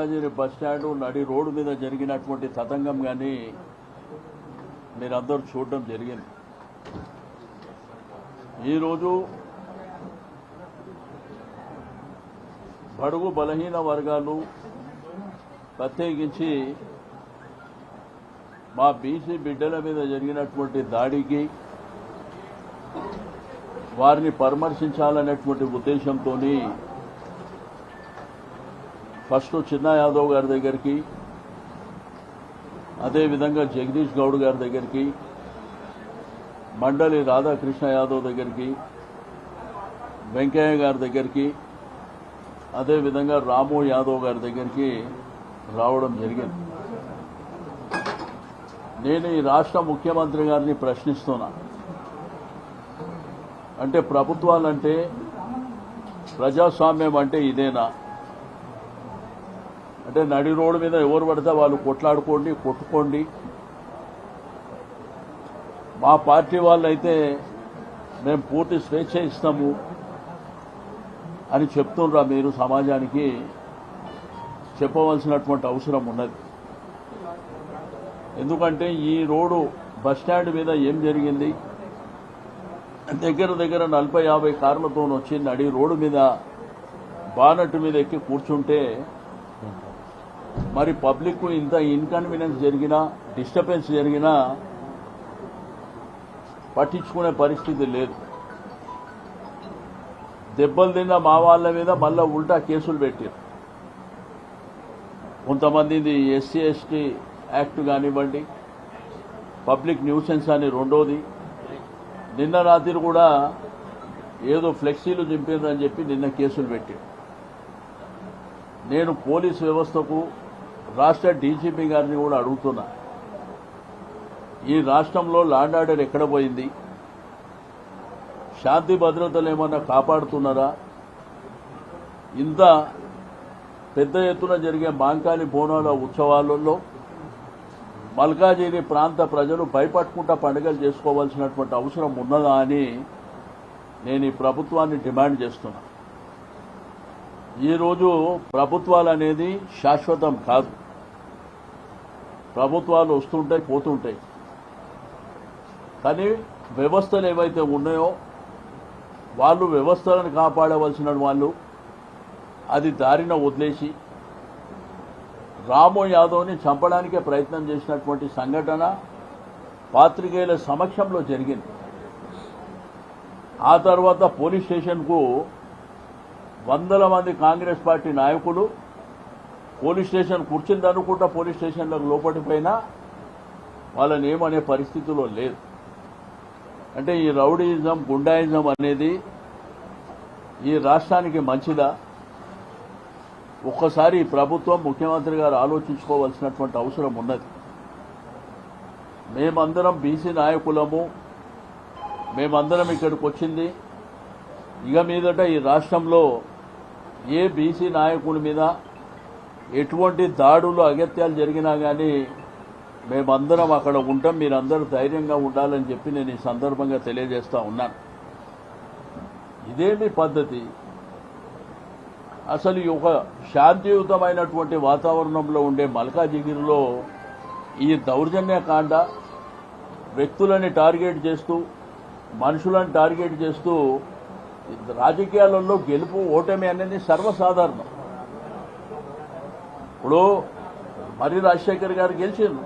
Bus stand నడి road మీద జరిగినటువంటి తతంగం కానీ మీరందరూ చూడడం జరిగింది. ఈరోజు బడుగు బలహీన వర్గాలు ప్రత్యేకించి మా బీసీ బిడ్డల మీద జరిగినటువంటి దాడికి వారిని పరామర్శించాలనేటువంటి ఉద్దేశంతో ఫస్ట్ చిన్న యాదవ్ గారి దగ్గరికి అదేవిధంగా జగదీష్ గౌడ్ గారి దగ్గరికి మండలి రాధాకృష్ణ యాదవ్ దగ్గరికి వెంకయ్య గారి దగ్గరికి అదేవిధంగా రాము యాదవ్ గారి దగ్గరికి రావడం జరిగింది. నేను ఈ రాష్ట్ర ముఖ్యమంత్రి గారిని ప్రశ్నిస్తున్నా. అంటే ప్రభుత్వాలంటే ప్రజాస్వామ్యం అంటే ఇదేనా? అంటే నడి రోడ్డు మీద ఎవరు పడితే వాళ్ళు కొట్లాడుకోండి కొట్టుకోండి. మా పార్టీ వాళ్ళైతే మేము పూర్తి స్వేచ్ఛ ఇస్తాము అని చెప్తుండ్రా మీరు సమాజానికి. చెప్పవలసినటువంటి అవసరం ఉన్నది. ఎందుకంటే ఈ రోడ్డు బస్ స్టాండ్ మీద ఏం జరిగింది? దగ్గర దగ్గర నలభై యాభై కార్లతో వచ్చి నడి రోడ్డు మీద బానట్టు మీద ఎక్కి కూర్చుంటే మరి పబ్లిక్ ఇంత ఇన్కన్వీనియన్స్ జరిగినా డిస్టర్బెన్స్ జరిగినా పట్టించుకునే పరిస్థితి లేదు. దెబ్బలు తిన్న మా వాళ్ళ మీద మళ్ళా ఉల్టా కేసులు పెట్టారు. కొంతమంది ఎస్సీ ఎస్టీ యాక్ట్ కానివ్వండి పబ్లిక్ న్యూసెన్స్ అని రెండోది. నిన్న రాత్రి కూడా ఏదో ఫ్లెక్సీలు చింపిందని చెప్పి నిన్న కేసులు పెట్టారు. నేను పోలీస్ వ్యవస్థకు రాష్ట్ర డీజీపీ గారిని కూడా అడుగుతున్నా. ఈ రాష్ట్రంలో ల్యాండ్ ఆర్డర్ ఎక్కడ పోయింది? శాంతి భద్రతలు ఏమన్నా కాపాడుతున్నారా? ఇంత పెద్ద ఎత్తున జరిగే మాంకాలి బోనాల ఉత్సవాలలో మల్కాజిరి ప్రాంత ప్రజలు భయపట్టుకుంటా పండుగలు చేసుకోవాల్సినటువంటి అవసరం ఉన్నదా అని నేను ఈ ప్రభుత్వాన్ని డిమాండ్ చేస్తున్నా. ఈరోజు ప్రభుత్వాలు అనేది శాశ్వతం కాదు. ప్రభుత్వాలు వస్తుంటాయి పోతుంటాయి. కానీ వ్యవస్థలు ఏవైతే ఉన్నాయో వాళ్ళు వ్యవస్థలను కాపాడవలసిన వాళ్ళు అది దారిన వదిలేసి రాము యాదవ్ని చంపడానికే ప్రయత్నం చేసినటువంటి సంఘటన పాత్రికేయుల సమక్షంలో జరిగింది. ఆ తర్వాత పోలీస్ స్టేషన్కు వందల మంది కాంగ్రెస్ పార్టీ నాయకులు పోలీస్ స్టేషన్ కూర్చుంది అనుకుంటా పోలీస్ స్టేషన్లకు లోపలిపోయినా వాళ్ళని ఏమనే పరిస్థితిలో లేదు. అంటే ఈ రౌడీయిజం గుండాయిజం అనేది ఈ రాష్ట్రానికి మంచిదా? ఒక్కసారి ప్రభుత్వం ముఖ్యమంత్రి గారు ఆలోచించుకోవాల్సినటువంటి అవసరం ఉన్నది. మేమందరం బీసీ నాయకులము. మేమందరం ఇక్కడికి వచ్చింది. ఇక మీదట ఈ రాష్ట్రంలో ఏ బీసీ నాయకుడి మీద ఎటువంటి దాడులు అగత్యాలు జరిగినా కానీ మేమందరం అక్కడ ఉంటాం మీరందరూ ధైర్యంగా ఉండాలని చెప్పి నేను ఈ సందర్భంగా తెలియజేస్తా ఉన్నాను. ఇదేమి పద్ధతి? అసలు ఒక శాంతియుతమైనటువంటి వాతావరణంలో ఉండే మల్కాజిగిరిలో ఈ దౌర్జన్యకాండ వ్యక్తులని టార్గెట్ చేస్తూ మనుషులను టార్గెట్ చేస్తూ రాజకీయాలలో గెలుపు ఓటమి అనేది సర్వసాధారణం. ఇప్పుడు మరి రాజశేఖర్ గారు గెలిచిండ్రు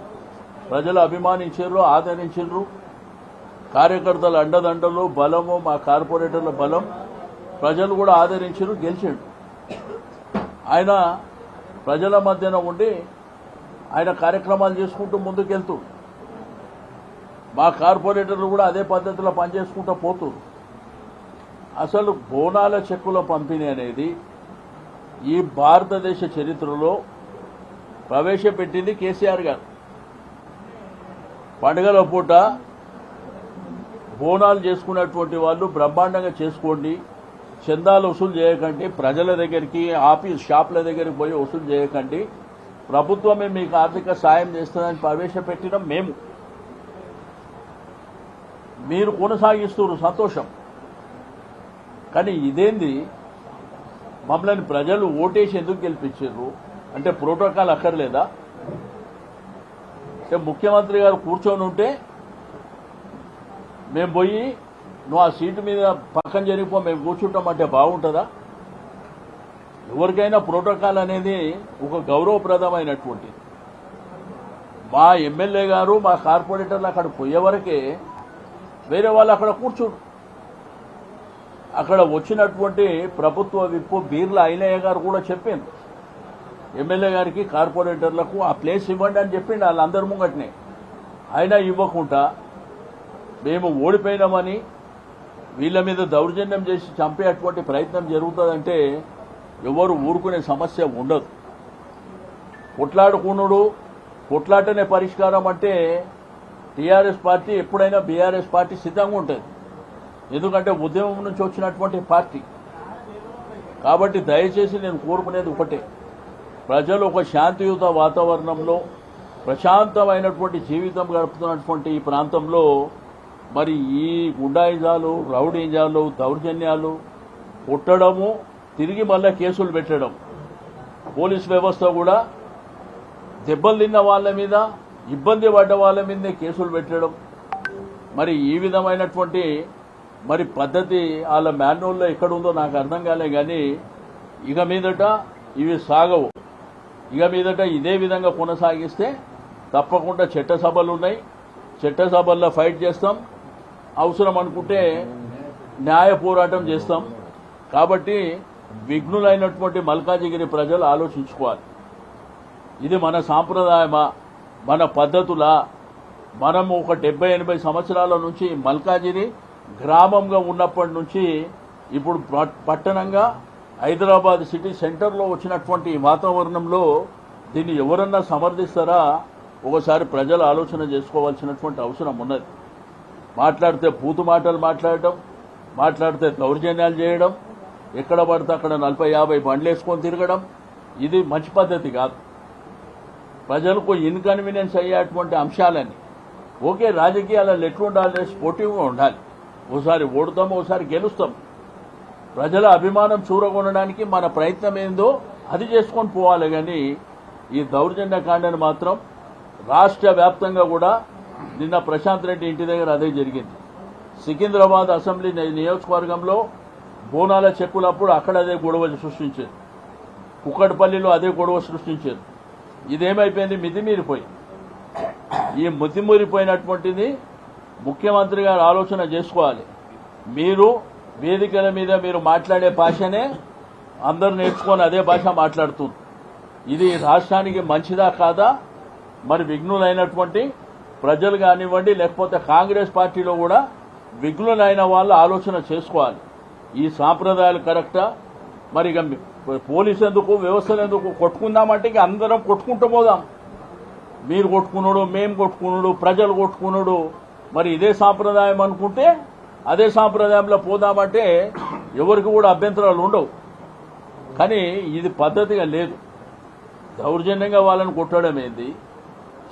ప్రజలు అభిమానించారు ఆదరించారు. కార్యకర్తల అండదండలు బలము మా కార్పొరేటర్ల బలం ప్రజలు కూడా ఆదరించారు గెలిచిండు ఆయన ప్రజల మధ్యన ఉండి ఆయన కార్యక్రమాలు చేసుకుంటూ ముందుకెళ్తూ మా కార్పొరేటర్లు కూడా అదే పద్ధతిలో పనిచేసుకుంటూ పోతున్నారు అసలు బోనాల చెక్కుల పంపిణీ అనేది ఈ భారతదేశ చరిత్రలో ప్రవేశపెట్టింది కేసీఆర్ గారు. పండుగల పూట బోనాలు చేసుకున్నటువంటి వాళ్ళు బ్రహ్మాండంగా చేసుకోండి చందాలు వసూలు చేయకండి ప్రజల దగ్గరికి ఆఫీస్ షాపుల దగ్గరికి పోయి వసూలు చేయకండి. ప్రభుత్వమే మీకు ఆర్థిక సాయం చేస్తుందని ప్రవేశపెట్టిన మేము. మీరు కొనసాగిస్తున్నారు సంతోషం. కానీ ఇదేంది? మమ్మల్ని ప్రజలు ఓటేసి ఎందుకు గెలిపించారు? అంటే ప్రోటోకాల్ అక్కర్లేదా? అంటే ముఖ్యమంత్రి గారు కూర్చొని ఉంటే మేము పోయి నువ్వు ఆ సీటు మీద పక్కన జరిగిపో మేము కూర్చుంటామంటే బాగుంటుందా? ఎవరికైనా ప్రోటోకాల్ అనేది ఒక గౌరవప్రదమైనటువంటిది మా ఎమ్మెల్యే గారు మా కార్పొరేటర్లు అక్కడ పోయే వరకే వేరే వాళ్ళు అక్కడ కూర్చోడు అక్కడ వచ్చినటువంటి ప్రభుత్వ విప్పు బీర్ల ఐలయ్య గారు కూడా చెప్పింది ఎమ్మెల్యే గారికి కార్పొరేటర్లకు ఆ ప్లేస్ ఇవ్వండి అని చెప్పిండు వాళ్ళందరి ముంగటనే. అయినా ఇవ్వకుండా మేము ఓడిపోయినామని వీళ్ళ మీద దౌర్జన్యం చేసి చంపేటువంటి ప్రయత్నం జరుగుతుందంటే ఎవరు ఊరుకునే సమస్య ఉండదు. కొట్లాడుకునుడు కొట్లాటనే పరిష్కారం అంటే టీఆర్ఎస్ పార్టీ ఎప్పుడైనా బీఆర్ఎస్ పార్టీ సిద్ధంగా ఉంటుంది. ఎందుకంటే ఉద్యమం నుంచి వచ్చినటువంటి పార్టీ. కాబట్టి దయచేసి నేను కోరుకునేది ఒకటే. ప్రజలు ఒక శాంతియుత వాతావరణంలో ప్రశాంతమైనటువంటి జీవితం గడుపుతున్నటువంటి ఈ ప్రాంతంలో మరి ఈ గుండాయిజాలు రౌడీజాలు దౌర్జన్యాలు కొట్టడము తిరిగి మళ్ళీ కేసులు పెట్టడం. పోలీస్ వ్యవస్థ కూడా దెబ్బలు తిన్న వాళ్ళ మీద ఇబ్బంది పడ్డ వాళ్ళ మీదే కేసులు పెట్టడం. మరి ఈ విధమైనటువంటి మరి పద్ధతి వాళ్ళ మాన్యువల్లో ఎక్కడ ఉందో నాకు అర్థం కాలే కానీ ఇక మీదట ఇవి సాగవు. ఇక మీదట ఇదే విధంగా కొనసాగిస్తే తప్పకుండా చట్టసభలు ఉన్నాయి చట్టసభల్లో ఫైట్ చేస్తాం. అవసరం అనుకుంటే న్యాయ పోరాటం చేస్తాం. కాబట్టి విఘ్నులైనటువంటి మల్కాజిగిరి ప్రజలు ఆలోచించుకోవాలి. ఇది మన సాంప్రదాయమా? మన పద్ధతులా? మనము ఒక డెబ్బై ఎనభై సంవత్సరాల నుంచి మల్కాజిరి గ్రామంగా ఉన్నప్పటి నుంచి ఇప్పుడు పట్- పట్టణంగా హైదరాబాద్ సిటీ సెంటర్లో వచ్చినటువంటి ఈ వాతావరణంలో దీన్ని ఎవరన్నా సమర్థిస్తారా? ఒకసారి ప్రజలు ఆలోచన చేసుకోవాల్సినటువంటి అవసరం ఉన్నది. మాట్లాడితే పూతు మాటలు మాట్లాడటం మాట్లాడితే దౌర్జన్యాలు చేయడం ఎక్కడ పడితే అక్కడ నలభై యాభై బండ్లు వేసుకొని తిరగడం ఇది మంచి పద్ధతి కాదు. ప్రజలకు ఇన్కన్వీనియన్స్ అయ్యేటువంటి అంశాలని ఓకే రాజకీయాలలో ఎట్లుండాలి స్పోర్టివ్గా ఉండాలి. ఓసారి ఓడుతాం ఓసారి గెలుస్తాం. ప్రజల అభిమానం చూరగొనడానికి మన ప్రయత్నం ఏందో అది చేసుకొని పోవాలి కానీ ఈ దౌర్జన్య కాండని మాత్రం రాష్ట్ర వ్యాప్తంగా కూడా నిన్న ప్రశాంత్ రెడ్డి ఇంటి దగ్గర అదే జరిగింది. సికింద్రాబాద్ అసెంబ్లీ నియోజకవర్గంలో బోనాల చెక్కులప్పుడు అక్కడ అదే గొడవ సృష్టించేది. కుక్కడపల్లిలో అదే గొడవ సృష్టించేది. ఇదేమైపోయింది? మితిమీరిపోయి. ఈ మితిమీరిపోయినటువంటిది ముఖ్యమంత్రి గారు ఆలోచన చేసుకోవాలి. మీరు వేదికల మీద మీరు మాట్లాడే భాషనే అందరు నేర్చుకొని అదే భాష మాట్లాడుతుంది ఇది రాష్ట్రానికి మంచిదా కాదా? మరి విఘ్నులైనటువంటి ప్రజలు కానివ్వండి లేకపోతే కాంగ్రెస్ పార్టీలో కూడా విఘ్నులైన వాళ్ళు ఆలోచన చేసుకోవాలి. ఈ సాంప్రదాయాలు కరెక్టా? మరి ఇక పోలీసు ఎందుకు వ్యవస్థలు ఎందుకు కొట్టుకుందామంటే ఇక అందరం కొట్టుకుంటూ పోదాం. మీరు కొట్టుకున్నాడు మేము కొట్టుకున్నాడు ప్రజలు కొట్టుకున్నాడు. మరి ఇదే సాంప్రదాయం అనుకుంటే అదే సాంప్రదాయంలో పోదామంటే ఎవరికి కూడా అభ్యంతరాలు ఉండవు. కానీ ఇది పద్ధతిగా లేదు. దౌర్జన్యంగా వాళ్ళని కొట్టడం ఏంది?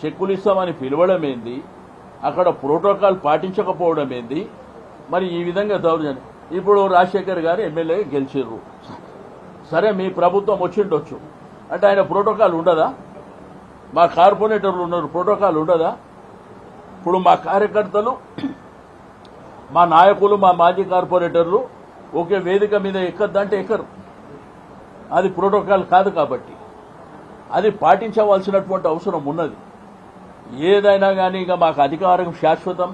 చెక్కులు ఇస్తామని పిలవడం ఏంది? అక్కడ ప్రోటోకాల్ పాటించకపోవడం ఏంది? మరి ఈ విధంగా దౌర్జన్యం. ఇప్పుడు రాజశేఖర్ గారు ఎమ్మెల్యే గెలిచిర్రు. సరే మీ ప్రభుత్వం వచ్చిండొచ్చు. అంటే ఆయన ప్రోటోకాల్ ఉండదా? మా కార్పొరేటర్లు ఉన్నారు ప్రోటోకాల్ ఉండదా? ఇప్పుడు మా కార్యకర్తలు మా నాయకులు మా మాజీ కార్పొరేటర్లు ఒకే వేదిక మీద ఎక్కద్దంటే ఎక్కరు. అది ప్రోటోకాల్ కాదు కాబట్టి. అది పాటించవలసినటువంటి అవసరం ఉన్నది. ఏదైనా కానీ ఇక మాకు అధికారం శాశ్వతం.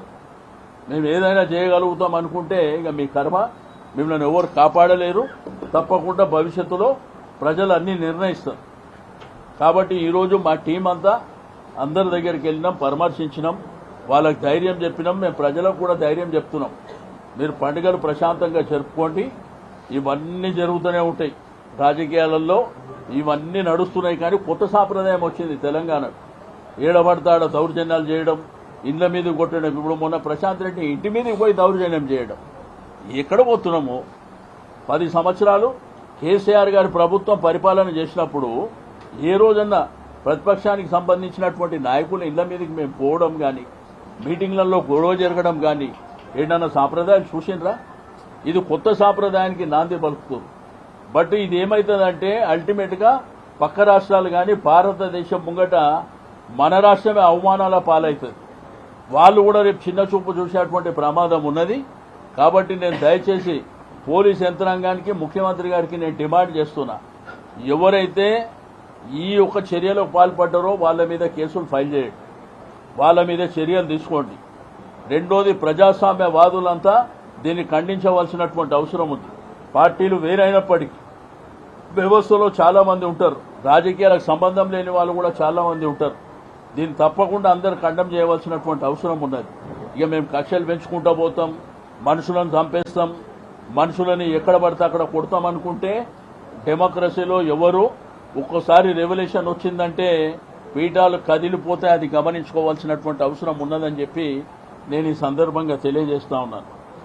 మేము ఏదైనా చేయగలుగుతాం అనుకుంటే ఇక మీ కర్మ మిమ్మల్ని ఎవరు కాపాడలేరు. తప్పకుండా భవిష్యత్తులో ప్రజలు అన్నీ నిర్ణయిస్తారు. కాబట్టి ఈరోజు మా టీం అంతా అందరి దగ్గరికి వెళ్ళినాం పరామర్శించినాం. వాళ్ళకి ధైర్యం చెప్పినాం మేము ప్రజలకు కూడా ధైర్యం చెప్తున్నాం. మీరు పండుగలు ప్రశాంతంగా జరుపుకోండి. ఇవన్నీ జరుగుతూనే ఉంటాయి. రాజకీయాలలో ఇవన్నీ నడుస్తున్నాయి కానీ కొత్త సాంప్రదాయం వచ్చింది తెలంగాణకు. ఏడబడతాడ దౌర్జన్యాలు చేయడం ఇండ్ల మీద కొట్టడం. ఇప్పుడు మొన్న ప్రశాంత్ రెడ్డి ఇంటి మీదకి పోయి దౌర్జన్యం చేయడం. ఎక్కడ పోతున్నాము? పది సంవత్సరాలు కేసీఆర్ గారి ప్రభుత్వం పరిపాలన చేసినప్పుడు ఏ రోజన్నా ప్రతిపక్షానికి సంబంధించినటువంటి నాయకుల ఇళ్ళ మీదకి మేము పోవడం కానీ మీటింగ్లలో గొడవ జరగడం కానీ ఏంటన్నా సాంప్రదాయం చూసిండ్రా? ఇది కొత్త సాంప్రదాయానికి నాంది పలుకుతుంది బట్ ఇది ఏమవుతుందంటే అల్టిమేట్గా పక్క రాష్ట్రాలు కానీ భారతదేశం ముంగట మన రాష్ట్రమే అవమానాల పాలవుతుంది వాళ్ళు కూడా రేపు చిన్న చూపు చూసేటువంటి ప్రమాదం ఉన్నది. కాబట్టి నేను దయచేసి పోలీస్ యంత్రాంగానికి ముఖ్యమంత్రి గారికి నేను డిమాండ్ చేస్తున్నా. ఎవరైతే ఈ యొక్క చర్యలకు పాల్పడ్డారో వాళ్ళ మీద కేసులు ఫైల్ చేయండి. వాళ్ళ మీద చర్యలు తీసుకోండి. రెండోది ప్రజాస్వామ్యవాదులంతా దీన్ని ఖండించవలసినటువంటి అవసరం ఉంది. పార్టీలు వేరైనప్పటికీ వ్యవస్థలో చాలామంది ఉంటారు. రాజకీయాలకు సంబంధం లేని వాళ్ళు కూడా చాలామంది ఉంటారు. దీన్ని తప్పకుండా అందరు ఖండం చేయవలసినటువంటి అవసరం ఉన్నది. ఇక మేము కక్షలు పెంచుకుంటూ పోతాం మనుషులను చంపేస్తాం మనుషులని ఎక్కడ పడితే అక్కడ కొడతాం అనుకుంటే డెమోక్రసీలో ఎవరు ఒక్కోసారి రెవల్యూషన్ వచ్చిందంటే పీఠాలు కదిలిపోతే అది గమనించుకోవాల్సినటువంటి అవసరం ఉన్నదని చెప్పి నేను ఈ సందర్భంగా తెలియజేస్తా ఉన్నాను.